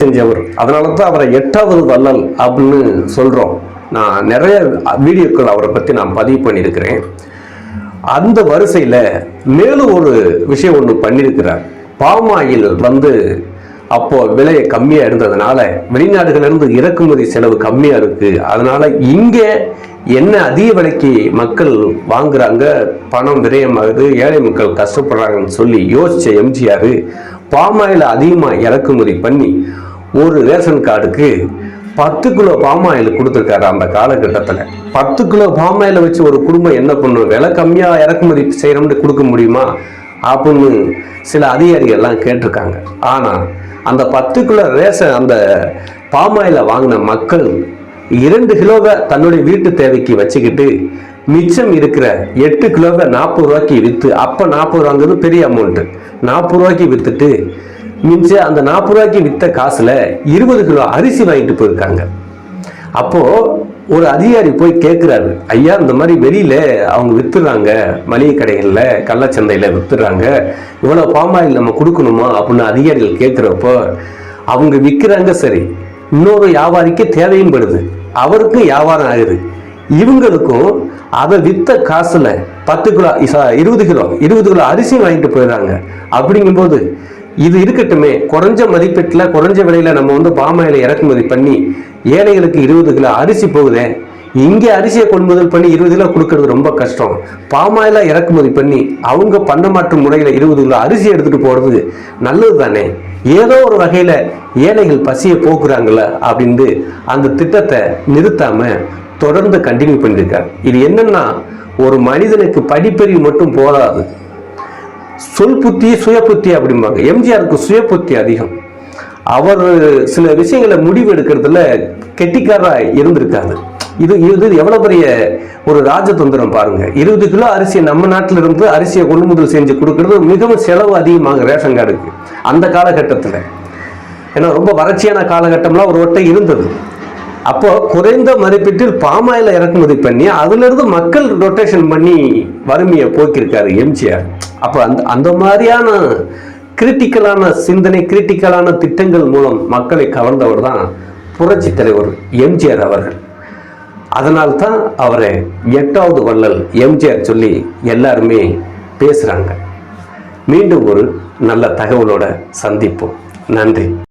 செஞ்சவர். அதனால தான் அவரை எட்டாவது வள்ளல் அப்படின்னு சொல்றோம். நான் நிறைய வீடியோக்கள் அவரை பத்தி நான் பதிவு பண்ணியிருக்கிறேன். அந்த வரிசையில மேலும் ஒரு விஷயம் ஒன்று பண்ணியிருக்கிறார். பாமாயில் வந்து அப்போ விலையை கம்மியா இருந்ததுனால வெளிநாடுகளிலிருந்து இறக்குமதி செலவு கம்மியா இருக்கு. அதனால இங்கே என்ன அதிக விலைக்கு மக்கள் வாங்குறாங்க பணம் விரயமாகுது ஏழை மக்கள் கஷ்டப்படுறாங்கன்னு சொல்லி யோசிச்ச எம்ஜிஆர் பாமாயில் அதிகமாக இறக்குமதி பண்ணி ஒரு ரேஷன் கார்டுக்கு பத்து கிலோ பாமாயில் கொடுத்துருக்காரு அந்த காலகட்டத்தில். பத்து கிலோ பாமாயில் வச்சு ஒரு குடும்பம் என்ன பண்ணும்? விலை கம்மியாக இறக்குமதி செய்கிறோம்னு கொடுக்க முடியுமா? அப்படின்னு சில அதிகாரிகள்லாம் கேட்டிருக்காங்க. ஆனால் அந்த பத்து கிலோ ரேஷன் அந்த பாமாயில் வாங்கின மக்கள் இரண்டு கிலோவை தன்னுடைய வீட்டு தேவைக்கு வச்சுக்கிட்டு மிச்சம் இருக்கிற எட்டு கிலோவை நாற்பது ரூபாய்க்கு விற்று அப்போ நாற்பது ரூபாங்கிறது பெரிய அமௌண்ட்டு நாற்பது ரூபாய்க்கு விற்றுட்டு மிச்ச அந்த நாற்பது ரூபாய்க்கு விற்ற காசில் இருபது கிலோ அரிசி வாங்கிட்டு போயிருக்காங்க. அப்போ ஒரு அதிகாரி போய் கேட்குறாரு ஐயா இந்த மாதிரி வெளியில அவங்க விற்றுறாங்க மளிகை கடைகளில் கள்ளச்சந்தையில் விற்றுறாங்க இவ்வளோ பாமாயில் நம்ம கொடுக்கணுமா? அப்படின்னு அதிகாரிகள் கேட்குறப்போ அவங்க விற்கிறாங்க சரி இன்னொரு வியாபாரிக்கு தேவையும் படுது அவருக்கும் வியாபாரம் ஆகுது. இவங்களுக்கும் அதை வித்த காசுல பத்து கிலோ இருபது கிலோ இருபது கிலோ அரிசி வாங்கிட்டு போயிடுறாங்க. அப்படிங்கும்போது இது இருக்கட்டுமே குறைஞ்ச மதிப்பீட்டில் குறைஞ்ச விலையில நம்ம வந்து பாமாயில இறக்குமதி பண்ணி ஏழைகளுக்கு இருபது கிலோ அரிசி போகுதே இங்கே அரிசியை கொள்முதல் பண்ணி இருபது கிலோ கொடுக்கறது ரொம்ப கஷ்டம். பாமாயில இறக்குமதி பண்ணி அவங்க பண்டமாற்று முறையில் இருபது கிலோ அரிசி எடுத்துட்டு போறது நல்லது தானே ஏதோ ஒரு வகையில ஏழைகள் பசியை போக்குறாங்கள அப்படின்ட்டு அந்த திட்டத்தை நிறுத்தாம தொடர்ந்து கண்டினியூ பண்ணியிருக்காரு இது என்னன்னா ஒரு மனிதனுக்கு படிப்பறிவு மட்டும் போதாது. சொல் புத்தி சுய புத்தி அப்படிம்பாங்க. எம்ஜிஆருக்கு சுய புத்தி அதிகம். அவர் சில விஷயங்களை முடிவு எடுக்கிறதுல கெட்டிக்காராக இருந்திருக்காரு. இது இது எவ்வளோ பெரிய ஒரு ராஜதந்திரம் பாருங்க. இருபது கிலோ அரிசியை நம்ம நாட்டில் இருந்து அரிசியை கொள்முதல் செஞ்சு கொடுக்கறது மிகவும் செலவு அதிகமாக ரேஷன் கார்டுக்கு. அந்த காலகட்டத்தில். ஏன்னா ரொம்ப வறட்சியான காலகட்டம்லாம் ஒரு வட்டம் இருந்தது. அப்போ குறைந்த மதிப்பீட்டில் பாமாயில இறக்குமதி பண்ணி அதுலேருந்து மக்கள் ரொட்டேஷன் பண்ணி வறுமையை போக்கியிருக்காரு எம்ஜிஆர். அப்போ அந்த அந்த மாதிரியான கிரிட்டிக்கலான சிந்தனை கிரிட்டிக்கலான திட்டங்கள் மூலம் மக்களை கவர்ந்தவர் தான் புரட்சி தலைவர் எம்ஜிஆர் அவர்கள். அதனால்தான் அவரை எட்டாவது வள்ளல் எம்ஜிஆர் சொல்லி எல்லாருமே பேசுகிறாங்க மீண்டும் ஒரு நல்ல தகவலோட சந்திப்போம். நன்றி.